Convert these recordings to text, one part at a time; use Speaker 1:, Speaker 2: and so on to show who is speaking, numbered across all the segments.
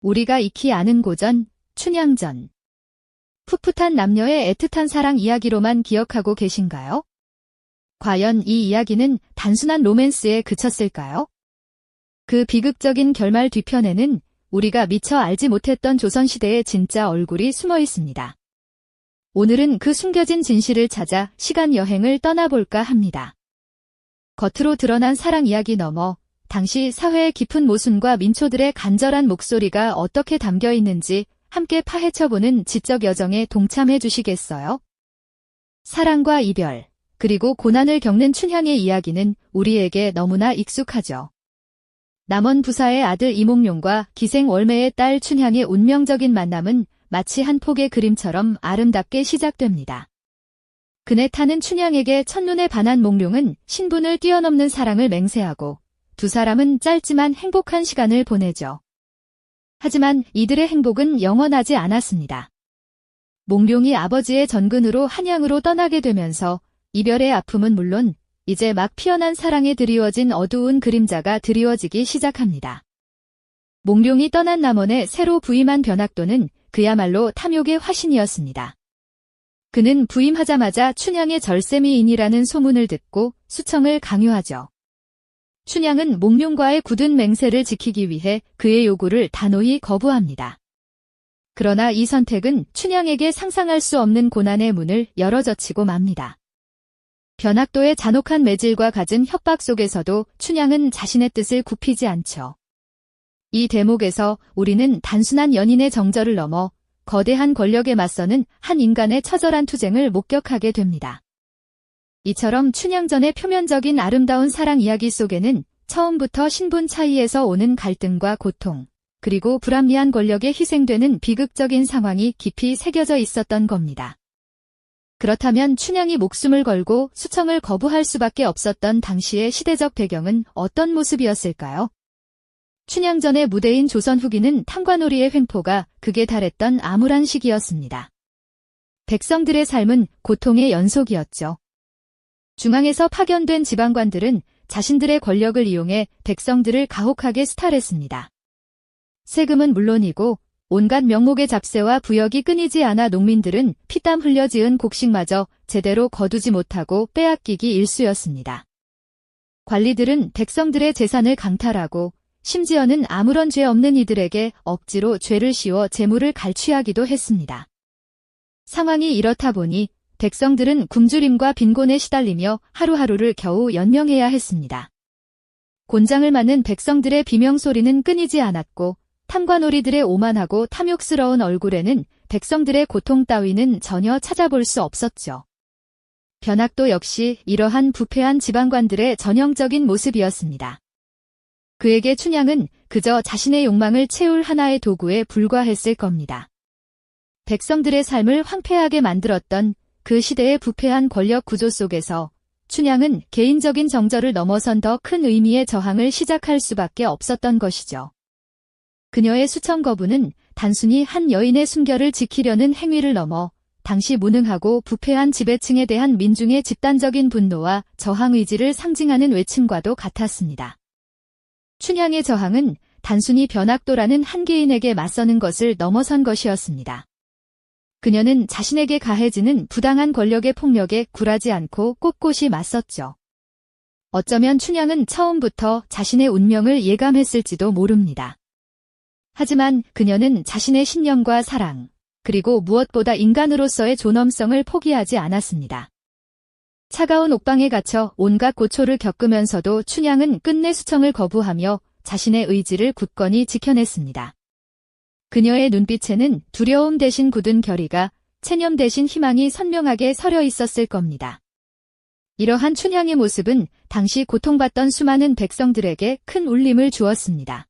Speaker 1: 우리가 익히 아는 고전, 춘향전. 풋풋한 남녀의 애틋한 사랑 이야기로만 기억하고 계신가요? 과연 이 이야기는 단순한 로맨스에 그쳤을까요? 그 비극적인 결말 뒤편에는 우리가 미처 알지 못했던 조선시대의 진짜 얼굴이 숨어 있습니다. 오늘은 그 숨겨진 진실을 찾아 시간 여행을 떠나볼까 합니다. 겉으로 드러난 사랑 이야기 너머 당시 사회의 깊은 모순과 민초들의 간절한 목소리가 어떻게 담겨 있는지 함께 파헤쳐보는 지적 여정에 동참해 주시겠어요? 사랑과 이별, 그리고 고난을 겪는 춘향의 이야기는 우리에게 너무나 익숙하죠. 남원 부사의 아들 이몽룡과 기생 월매의 딸 춘향의 운명적인 만남은 마치 한 폭의 그림처럼 아름답게 시작됩니다. 그네 타는 춘향에게 첫눈에 반한 몽룡은 신분을 뛰어넘는 사랑을 맹세하고 두 사람은 짧지만 행복한 시간을 보내죠. 하지만 이들의 행복은 영원하지 않았습니다. 몽룡이 아버지의 전근으로 한양으로 떠나게 되면서 이별의 아픔은 물론 이제 막 피어난 사랑에 드리워진 어두운 그림자가 드리워지기 시작합니다. 몽룡이 떠난 남원에 새로 부임한 변학도는 그야말로 탐욕의 화신이었습니다. 그는 부임하자마자 춘향의 절세미인이라는 소문을 듣고 수청을 강요하죠. 춘향은 몽룡과의 굳은 맹세를 지키기 위해 그의 요구를 단호히 거부합니다. 그러나 이 선택은 춘향에게 상상할 수 없는 고난의 문을 열어젖히고 맙니다. 변학도의 잔혹한 매질과 갖은 협박 속에서도 춘향은 자신의 뜻을 굽히지 않죠. 이 대목에서 우리는 단순한 연인의 정절을 넘어 거대한 권력에 맞서는 한 인간의 처절한 투쟁을 목격하게 됩니다. 이처럼 춘향전의 표면적인 아름다운 사랑 이야기 속에는 처음부터 신분 차이에서 오는 갈등과 고통, 그리고 불합리한 권력에 희생되는 비극적인 상황이 깊이 새겨져 있었던 겁니다. 그렇다면 춘향이 목숨을 걸고 수청을 거부할 수밖에 없었던 당시의 시대적 배경은 어떤 모습이었을까요? 춘향전의 무대인 조선 후기는 탐관오리의 횡포가 극에 달했던 암울한 시기였습니다. 백성들의 삶은 고통의 연속이었죠. 중앙에서 파견된 지방관들은 자신들의 권력을 이용해 백성들을 가혹하게 스탈했습니다. 세금은 물론이고 온갖 명목의 잡세와 부역이 끊이지 않아 농민들은 피땀 흘려 지은 곡식마저 제대로 거두지 못하고 빼앗기기 일쑤였습니다. 관리들은 백성들의 재산을 강탈하고 심지어는 아무런 죄 없는 이들에게 억지로 죄를 씌워 재물을 갈취하기도 했습니다. 상황이 이렇다 보니 백성들은 굶주림과 빈곤에 시달리며 하루하루를 겨우 연명해야 했습니다. 곤장을 맞는 백성들의 비명소리는 끊이지 않았고 탐관오리들의 오만하고 탐욕스러운 얼굴에는 백성들의 고통 따위는 전혀 찾아볼 수 없었죠. 변학도 역시 이러한 부패한 지방관들의 전형적인 모습이었습니다. 그에게 춘향은 그저 자신의 욕망을 채울 하나의 도구에 불과했을 겁니다. 백성들의 삶을 황폐하게 만들었던 그 시대의 부패한 권력 구조 속에서 춘향은 개인적인 정절을 넘어선 더 큰 의미의 저항을 시작할 수밖에 없었던 것이죠. 그녀의 수청 거부는 단순히 한 여인의 순결을 지키려는 행위를 넘어 당시 무능하고 부패한 지배층에 대한 민중의 집단적인 분노와 저항 의지를 상징하는 외침과도 같았습니다. 춘향의 저항은 단순히 변학도라는 한 개인에게 맞서는 것을 넘어선 것이었습니다. 그녀는 자신에게 가해지는 부당한 권력의 폭력에 굴하지 않고 꼿꼿이 맞섰죠. 어쩌면 춘향은 처음부터 자신의 운명을 예감했을지도 모릅니다. 하지만 그녀는 자신의 신념과 사랑, 그리고 무엇보다 인간으로서의 존엄성을 포기하지 않았습니다. 차가운 옥방에 갇혀 온갖 고초를 겪으면서도 춘향은 끝내 수청을 거부하며 자신의 의지를 굳건히 지켜냈습니다. 그녀의 눈빛에는 두려움 대신 굳은 결의가 체념 대신 희망이 선명하게 서려 있었을 겁니다. 이러한 춘향의 모습은 당시 고통받던 수많은 백성들에게 큰 울림을 주었습니다.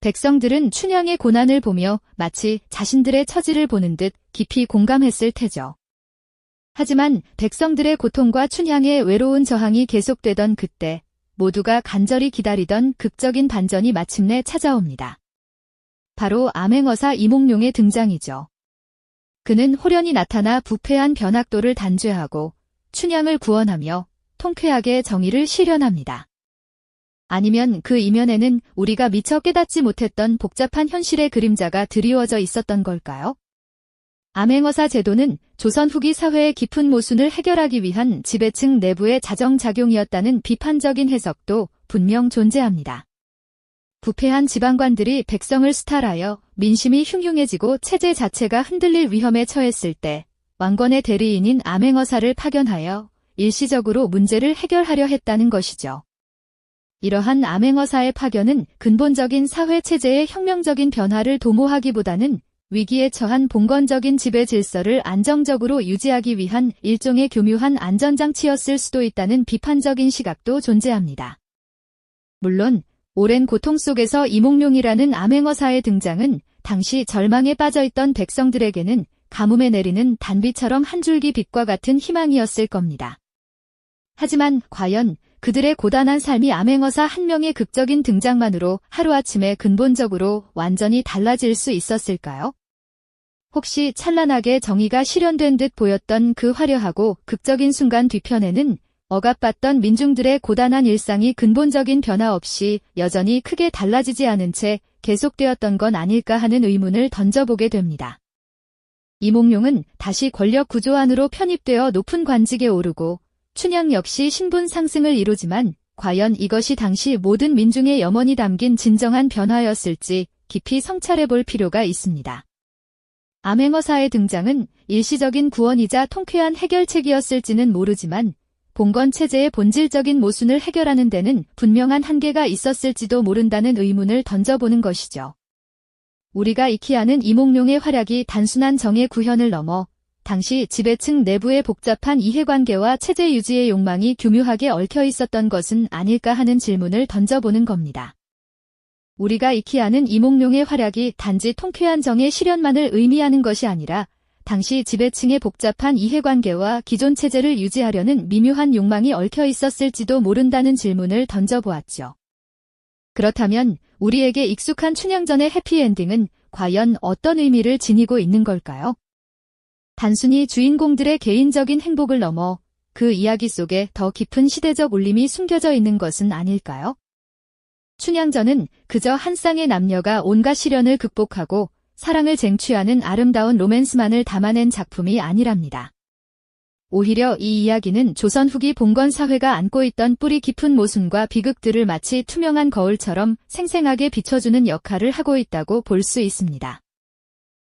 Speaker 1: 백성들은 춘향의 고난을 보며 마치 자신들의 처지를 보는 듯 깊이 공감했을 테죠. 하지만 백성들의 고통과 춘향의 외로운 저항이 계속되던 그때 모두가 간절히 기다리던 극적인 반전이 마침내 찾아옵니다. 바로 암행어사 이몽룡의 등장이죠. 그는 호련히 나타나 부패한 변학도를 단죄하고 춘향을 구원하며 통쾌하게 정의를 실현합니다. 아니면 그 이면에는 우리가 미처 깨닫지 못했던 복잡한 현실의 그림자가 드리워져 있었던 걸까요? 암행어사 제도는 조선 후기 사회의 깊은 모순을 해결하기 위한 지배층 내부의 자정작용이었다는 비판적인 해석도 분명 존재합니다. 부패한 지방관들이 백성을 수탈하여 민심이 흉흉해지고 체제 자체가 흔들릴 위험에 처했을 때 왕건의 대리인인 암행어사를 파견하여 일시적으로 문제를 해결하려 했다는 것이죠. 이러한 암행어사의 파견은 근본적인 사회체제의 혁명적인 변화를 도모하기보다는 위기에 처한 봉건적인 지배 질서를 안정적으로 유지하기 위한 일종의 교묘한 안전장치였을 수도 있다는 비판적인 시각도 존재합니다. 물론 오랜 고통 속에서 이몽룡이라는 암행어사의 등장은 당시 절망에 빠져있던 백성들에게는 가뭄에 내리는 단비처럼 한 줄기 빛과 같은 희망이었을 겁니다. 하지만 과연 그들의 고단한 삶이 암행어사 한 명의 극적인 등장만으로 하루아침에 근본적으로 완전히 달라질 수 있었을까요? 혹시 찬란하게 정의가 실현된 듯 보였던 그 화려하고 극적인 순간 뒤편에는 억압받던 민중들의 고단한 일상이 근본적인 변화 없이 여전히 크게 달라지지 않은 채 계속되었던 건 아닐까 하는 의문을 던져보게 됩니다. 이몽룡은 다시 권력 구조 안으로 편입되어 높은 관직에 오르고 춘향 역시 신분 상승을 이루지만 과연 이것이 당시 모든 민중의 염원이 담긴 진정한 변화였을지 깊이 성찰해 볼 필요가 있습니다. 암행어사의 등장은 일시적인 구원이자 통쾌한 해결책이었을지는 모르지만 봉건 체제의 본질적인 모순을 해결하는 데는 분명한 한계가 있었을지도 모른다는 의문을 던져보는 것이죠. 우리가 익히 아는 이몽룡의 활약이 단순한 정의 구현을 넘어 당시 지배층 내부의 복잡한 이해관계와 체제 유지의 욕망이 교묘하게 얽혀 있었던 것은 아닐까 하는 질문을 던져보는 겁니다. 우리가 익히 아는 이몽룡의 활약이 단지 통쾌한 정의 실현만을 의미하는 것이 아니라 당시 지배층의 복잡한 이해관계와 기존 체제를 유지하려는 미묘한 욕망이 얽혀 있었을지도 모른다는 질문을 던져보았죠. 그렇다면 우리에게 익숙한 춘향전의 해피엔딩은 과연 어떤 의미를 지니고 있는 걸까요? 단순히 주인공들의 개인적인 행복을 넘어 그 이야기 속에 더 깊은 시대적 울림이 숨겨져 있는 것은 아닐까요? 춘향전은 그저 한 쌍의 남녀가 온갖 시련을 극복하고 사랑을 쟁취하는 아름다운 로맨스만을 담아낸 작품이 아니랍니다. 오히려 이 이야기는 조선 후기 봉건 사회가 안고 있던 뿌리 깊은 모순과 비극들을 마치 투명한 거울처럼 생생하게 비춰주는 역할을 하고 있다고 볼 수 있습니다.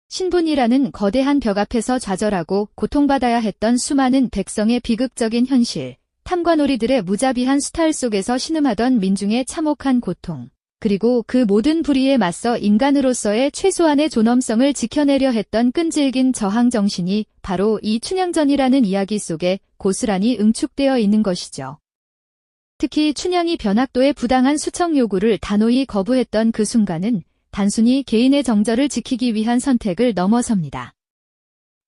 Speaker 1: 신분이라는 거대한 벽 앞에서 좌절하고 고통받아야 했던 수많은 백성의 비극적인 현실, 탐관오리들의 무자비한 수탈 속에서 신음하던 민중의 참혹한 고통, 그리고 그 모든 불의에 맞서 인간으로서의 최소한의 존엄성을 지켜내려 했던 끈질긴 저항 정신이 바로 이 춘향전이라는 이야기 속에 고스란히 응축되어 있는 것이죠. 특히 춘향이 변학도의 부당한 수청 요구를 단호히 거부했던 그 순간은 단순히 개인의 정절을 지키기 위한 선택을 넘어섭니다.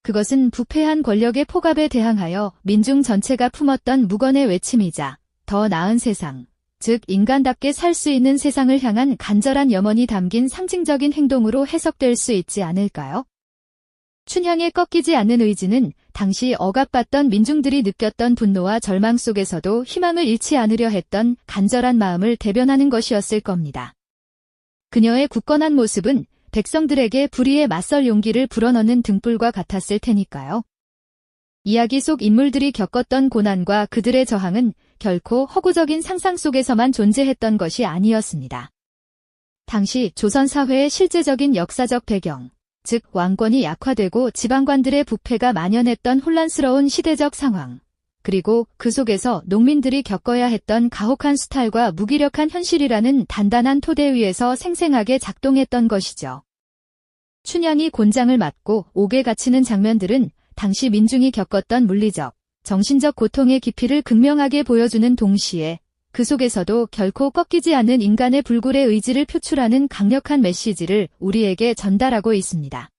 Speaker 1: 그것은 부패한 권력의 포갑에 대항하여 민중 전체가 품었던 무건의 외침이자 더 나은 세상, 즉 인간답게 살 수 있는 세상을 향한 간절한 염원이 담긴 상징적인 행동으로 해석될 수 있지 않을까요? 춘향의 꺾이지 않는 의지는 당시 억압받던 민중들이 느꼈던 분노와 절망 속에서도 희망을 잃지 않으려 했던 간절한 마음을 대변하는 것이었을 겁니다. 그녀의 굳건한 모습은 백성들에게 불의에 맞설 용기를 불어넣는 등불과 같았을 테니까요. 이야기 속 인물들이 겪었던 고난과 그들의 저항은 결코 허구적인 상상 속에서만 존재했던 것이 아니었습니다. 당시 조선 사회의 실제적인 역사적 배경, 즉 왕권이 약화되고 지방관들의 부패가 만연했던 혼란스러운 시대적 상황, 그리고 그 속에서 농민들이 겪어야 했던 가혹한 수탈과 무기력한 현실이라는 단단한 토대 위에서 생생하게 작동했던 것이죠. 춘향이 곤장을 맞고 옥에 갇히는 장면들은 당시 민중이 겪었던 물리적, 정신적 고통의 깊이를 극명하게 보여주는 동시에 그 속에서도 결코 꺾이지 않는 인간의 불굴의 의지를 표출하는 강력한 메시지를 우리에게 전달하고 있습니다.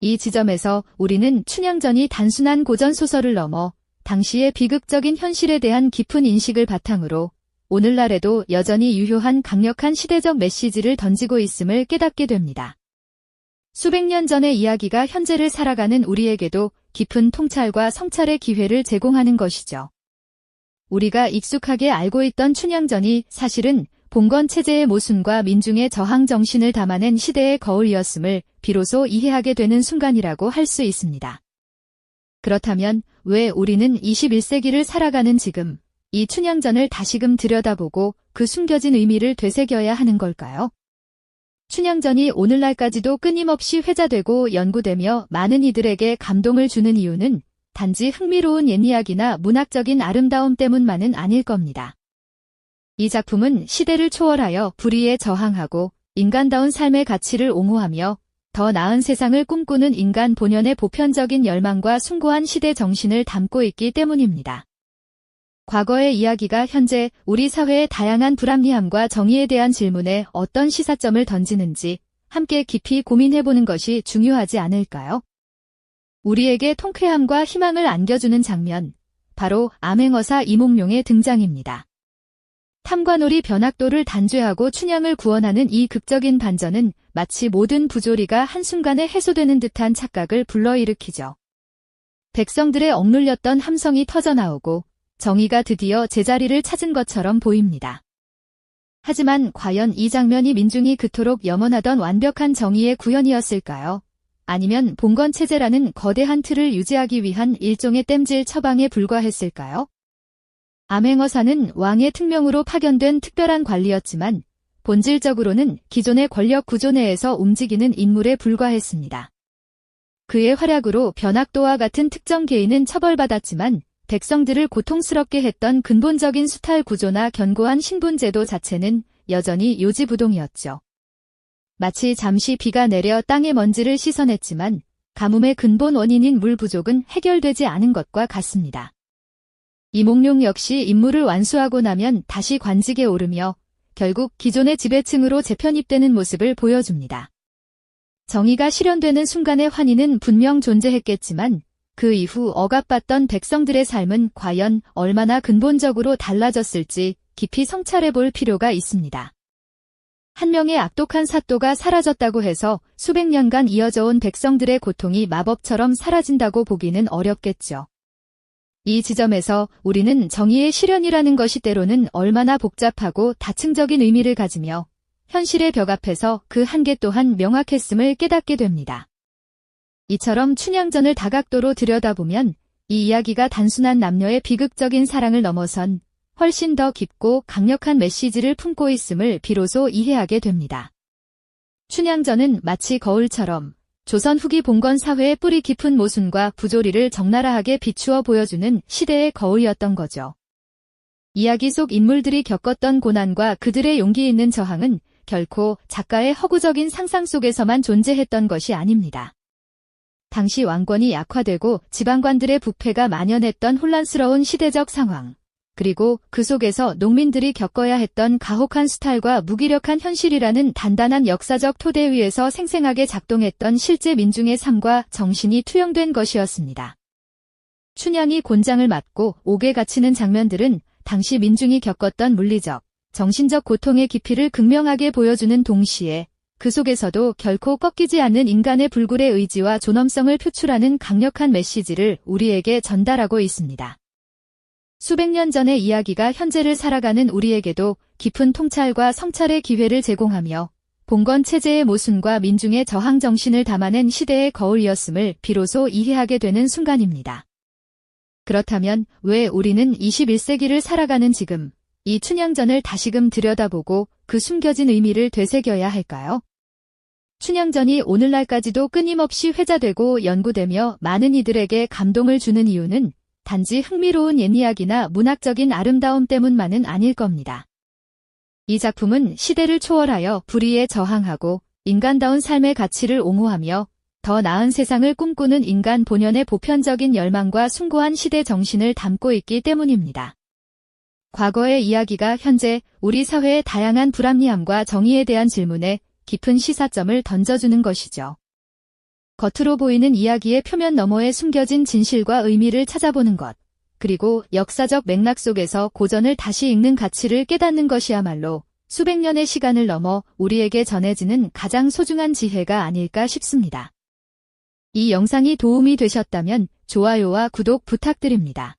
Speaker 1: 이 지점에서 우리는 춘향전이 단순한 고전 소설을 넘어 당시의 비극적인 현실에 대한 깊은 인식을 바탕으로 오늘날에도 여전히 유효한 강력한 시대적 메시지를 던지고 있음을 깨닫게 됩니다. 수백 년 전의 이야기가 현재를 살아가는 우리에게도 깊은 통찰과 성찰의 기회를 제공하는 것이죠. 우리가 익숙하게 알고 있던 춘향전이 사실은 봉건 체제의 모순과 민중의 저항 정신을 담아낸 시대의 거울이었음을 비로소 이해하게 되는 순간이라고 할 수 있습니다. 그렇다면 왜 우리는 21세기를 살아가는 지금 이 춘향전을 다시금 들여다보고 그 숨겨진 의미를 되새겨야 하는 걸까요? 춘향전이 오늘날까지도 끊임없이 회자되고 연구되며 많은 이들에게 감동을 주는 이유는 단지 흥미로운 옛 이야기나 문학적인 아름다움 때문만은 아닐 겁니다. 이 작품은 시대를 초월하여 불의에 저항하고 인간다운 삶의 가치를 옹호하며 더 나은 세상을 꿈꾸는 인간 본연의 보편적인 열망과 숭고한 시대 정신을 담고 있기 때문입니다. 과거의 이야기가 현재 우리 사회의 다양한 불합리함과 정의에 대한 질문에 어떤 시사점을 던지는지 함께 깊이 고민해보는 것이 중요하지 않을까요? 우리에게 통쾌함과 희망을 안겨주는 장면, 바로 암행어사 이몽룡의 등장입니다. 탐관오리 변학도를 단죄하고 춘향을 구원하는 이 극적인 반전은 마치 모든 부조리가 한순간에 해소되는 듯한 착각을 불러일으키죠. 백성들의 억눌렸던 함성이 터져나오고 정의가 드디어 제자리를 찾은 것처럼 보입니다. 하지만 과연 이 장면이 민중이 그토록 염원하던 완벽한 정의의 구현이었을까요? 아니면 봉건 체제라는 거대한 틀을 유지하기 위한 일종의 땜질 처방에 불과했을까요? 암행어사는 왕의 특명으로 파견된 특별한 관리였지만 본질적으로는 기존의 권력 구조 내에서 움직이는 인물에 불과했습니다. 그의 활약으로 변학도와 같은 특정 개인은 처벌받았지만 백성들을 고통스럽게 했던 근본적인 수탈 구조나 견고한 신분제도 자체는 여전히 요지부동이었죠. 마치 잠시 비가 내려 땅의 먼지를 씻어냈지만 가뭄의 근본 원인인 물 부족은 해결되지 않은 것과 같습니다. 이몽룡 역시 임무를 완수하고 나면 다시 관직에 오르며 결국 기존의 지배층으로 재편입되는 모습을 보여줍니다. 정의가 실현되는 순간의 환희는 분명 존재했겠지만 그 이후 억압받던 백성들의 삶은 과연 얼마나 근본적으로 달라졌을지 깊이 성찰해 볼 필요가 있습니다. 한 명의 악독한 사또가 사라졌다고 해서 수백 년간 이어져 온 백성들의 고통이 마법처럼 사라진다고 보기는 어렵겠죠. 이 지점에서 우리는 정의의 실현이라는 것이 때로는 얼마나 복잡하고 다층적인 의미를 가지며 현실의 벽 앞에서 그 한계 또한 명확했음을 깨닫게 됩니다. 이처럼 춘향전을 다각도로 들여다보면 이 이야기가 단순한 남녀의 비극적인 사랑을 넘어선 훨씬 더 깊고 강력한 메시지를 품고 있음을 비로소 이해하게 됩니다. 춘향전은 마치 거울처럼 조선 후기 봉건 사회의 뿌리 깊은 모순과 부조리를 적나라하게 비추어 보여주는 시대의 거울이었던 거죠. 이야기 속 인물들이 겪었던 고난과 그들의 용기 있는 저항은 결코 작가의 허구적인 상상 속에서만 존재했던 것이 아닙니다. 당시 왕권이 약화되고 지방관들의 부패가 만연했던 혼란스러운 시대적 상황, 그리고 그 속에서 농민들이 겪어야 했던 가혹한 수탈과 무기력한 현실이라는 단단한 역사적 토대 위에서 생생하게 작동했던 실제 민중의 삶과 정신이 투영된 것이었습니다. 춘향이 곤장을 맞고 옥에 갇히는 장면들은 당시 민중이 겪었던 물리적, 정신적 고통의 깊이를 극명하게 보여주는 동시에 그 속에서도 결코 꺾이지 않는 인간의 불굴의 의지와 존엄성을 표출하는 강력한 메시지를 우리에게 전달하고 있습니다. 수백 년 전의 이야기가 현재를 살아가는 우리에게도 깊은 통찰과 성찰의 기회를 제공하며 봉건 체제의 모순과 민중의 저항 정신을 담아낸 시대의 거울이었음을 비로소 이해하게 되는 순간입니다. 그렇다면 왜 우리는 21세기를 살아가는 지금 이 춘향전을 다시금 들여다보고 그 숨겨진 의미를 되새겨야 할까요? 춘향전이 오늘날까지도 끊임없이 회자되고 연구되며 많은 이들에게 감동을 주는 이유는 단지 흥미로운 옛 이야기나 문학적인 아름다움 때문만은 아닐 겁니다. 이 작품은 시대를 초월하여 불의에 저항하고 인간다운 삶의 가치를 옹호하며 더 나은 세상을 꿈꾸는 인간 본연의 보편적인 열망과 숭고한 시대 정신을 담고 있기 때문입니다. 과거의 이야기가 현재 우리 사회의 다양한 불합리함과 정의에 대한 질문에 깊은 시사점을 던져주는 것이죠. 겉으로 보이는 이야기의 표면 너머에 숨겨진 진실과 의미를 찾아보는 것, 그리고 역사적 맥락 속에서 고전을 다시 읽는 가치를 깨닫는 것이야말로 수백 년의 시간을 넘어 우리에게 전해지는 가장 소중한 지혜가 아닐까 싶습니다. 이 영상이 도움이 되셨다면 좋아요와 구독 부탁드립니다.